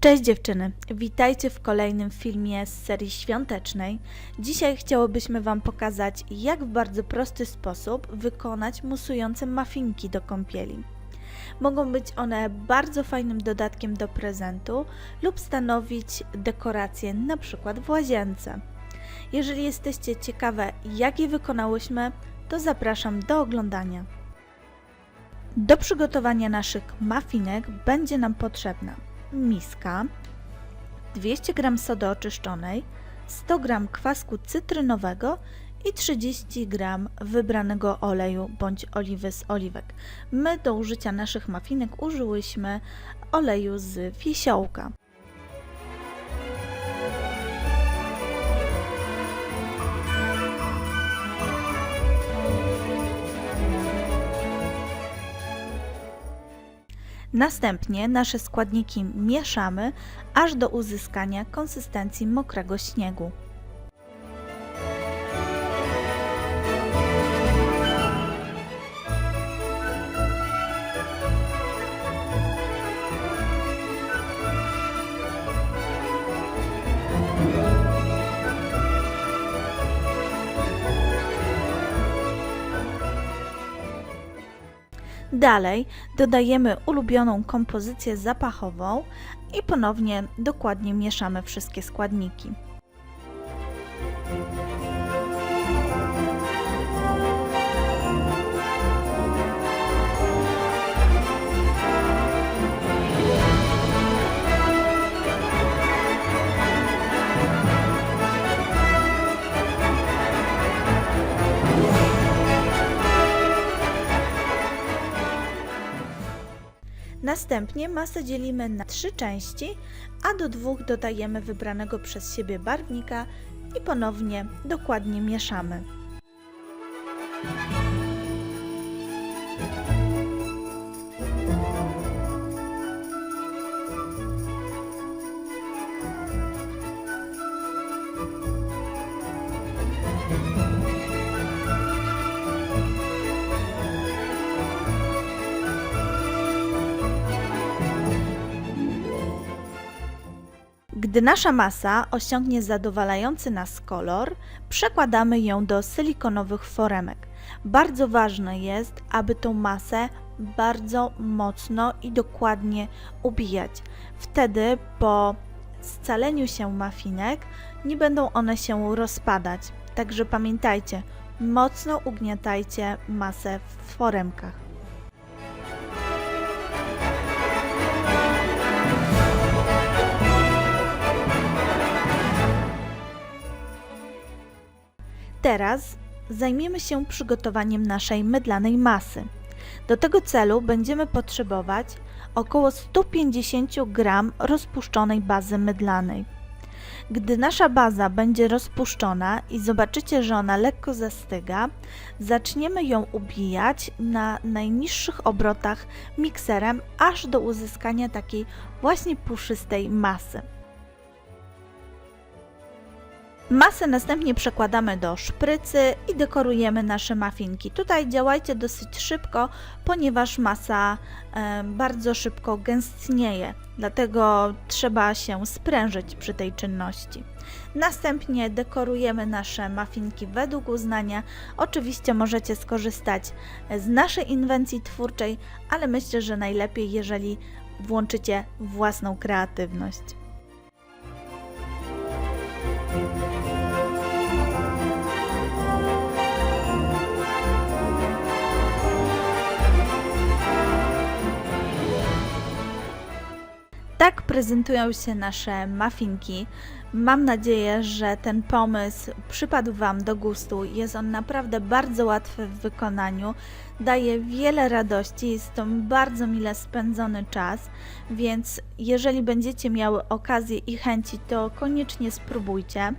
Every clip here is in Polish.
Cześć dziewczyny, witajcie w kolejnym filmie z serii świątecznej. Dzisiaj chciałobyśmy Wam pokazać, jak w bardzo prosty sposób wykonać musujące mafinki do kąpieli. Mogą być one bardzo fajnym dodatkiem do prezentu lub stanowić dekorację np. w łazience. Jeżeli jesteście ciekawe, jak je wykonałyśmy, to zapraszam do oglądania. Do przygotowania naszych muffinek będzie nam potrzebna miska, 200 g sody oczyszczonej, 100 g kwasku cytrynowego i 30 g wybranego oleju bądź oliwy z oliwek. My do użycia naszych mafinek użyłyśmy oleju z fiesiołka. Następnie nasze składniki mieszamy aż do uzyskania konsystencji mokrego śniegu. Dalej dodajemy ulubioną kompozycję zapachową i ponownie dokładnie mieszamy wszystkie składniki. Następnie masę dzielimy na trzy części, a do dwóch dodajemy wybranego przez siebie barwnika i ponownie dokładnie mieszamy. Gdy nasza masa osiągnie zadowalający nas kolor, przekładamy ją do silikonowych foremek. Bardzo ważne jest, aby tą masę bardzo mocno i dokładnie ubijać. Wtedy po scaleniu się mafinek nie będą one się rozpadać. Także pamiętajcie, mocno ugniatajcie masę w foremkach. Teraz zajmiemy się przygotowaniem naszej mydlanej masy. Do tego celu będziemy potrzebować około 150 g rozpuszczonej bazy mydlanej. Gdy nasza baza będzie rozpuszczona i zobaczycie, że ona lekko zastyga, zaczniemy ją ubijać na najniższych obrotach mikserem, aż do uzyskania takiej właśnie puszystej masy. Masę następnie przekładamy do szprycy i dekorujemy nasze muffinki. Tutaj działajcie dosyć szybko, ponieważ masa e, bardzo szybko gęstnieje, dlatego trzeba się sprężyć przy tej czynności. Następnie dekorujemy nasze muffinki według uznania. Oczywiście możecie skorzystać z naszej inwencji twórczej, ale myślę, że najlepiej, jeżeli włączycie własną kreatywność. Tak prezentują się nasze muffinki. Mam nadzieję, że ten pomysł przypadł Wam do gustu. Jest on naprawdę bardzo łatwy w wykonaniu, daje wiele radości, jest to bardzo mile spędzony czas, więc jeżeli będziecie miały okazję i chęci, to koniecznie spróbujcie.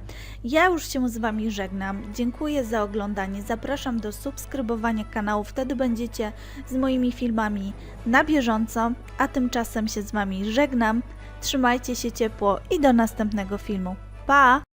Ja już się z Wami żegnam. Dziękuję za oglądanie. Zapraszam do subskrybowania kanału, wtedy będziecie z moimi filmami na bieżąco, a tymczasem się z Wami żegnam trzymajcie się ciepło i do następnego filmu. Pa!